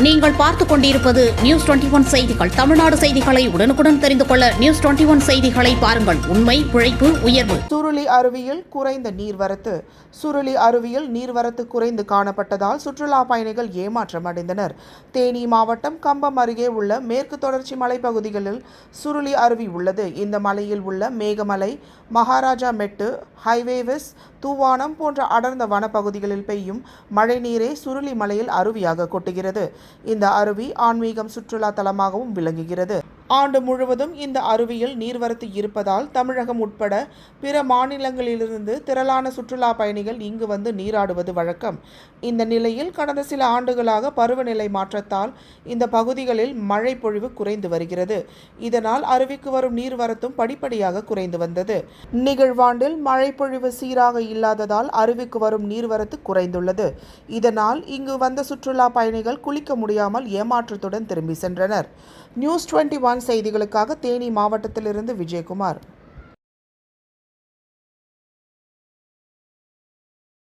நீங்கள் பார்த்துக் கொண்டிருப்பது நியூஸ் டுவெண்டி ஒன் செய்திகள். தமிழ்நாடு செய்திகளை உடனுக்குடன் தெரிந்து கொள்ள நியூஸ் டுவெண்டி ஒன் செய்திகளை பாருங்கள். உண்மை உழைப்பு உயர்வு. சுருளி அருவியில் குறைந்த நீர்வரத்து. சுருளி அருவியில் நீர்வரத்து குறைந்து காணப்பட்டதால் சுற்றுலா பயணிகள் ஏமாற்றம் அடைந்தனர். தேனி மாவட்டம் கம்பம் அருகே உள்ள மேற்கு தொடர்ச்சி மலைப்பகுதிகளில் சுருளி அருவி உள்ளது. இந்த மலையில் உள்ள மேகமலை மகாராஜா மெட்டு ஹைவேவிஸ் தூவானம் போன்ற அடர்ந்த வனப்பகுதிகளில் பெய்யும் மழைநீரே சுருளி மலையில் அருவியாக கொட்டுகிறது. இந்த அருவி ஆன்மீகம் சுற்றுலா தலமாகவும் விளங்குகிறது. ஆண்டு முழுவதும் இந்த அருவியில் நீர்வரத்து இருப்பதால் தமிழகம் உட்பட பிற மாநிலங்களிலிருந்து திரளான சுற்றுலா பயணிகள் இங்கு வந்து நீராடுவது வழக்கம். இந்த நிலையில் கடந்த சில ஆண்டுகளாக பருவநிலை மாற்றத்தால் இந்த பகுதிகளில் மழை பொழிவு குறைந்து வருகிறது. இதனால் அருவிக்கு வரும் நீர்வரத்தும் படிப்படியாக குறைந்து வந்தது. நிகழ்வாண்டில் மழை பொழிவு சீராக இல்லாததால் அருவிக்கு வரும் நீர்வரத்து குறைந்துள்ளது. இதனால் இங்கு வந்த சுற்றுலா பயணிகள் குளிக்க முடியாமல் ஏமாற்றத்துடன் திரும்பி சென்றனர். நியூஸ் டுவெண்ட்டி ஒன் செய்திகளுக்காக தேனி மாவட்டத்திலிருந்து விஜயகுமார்.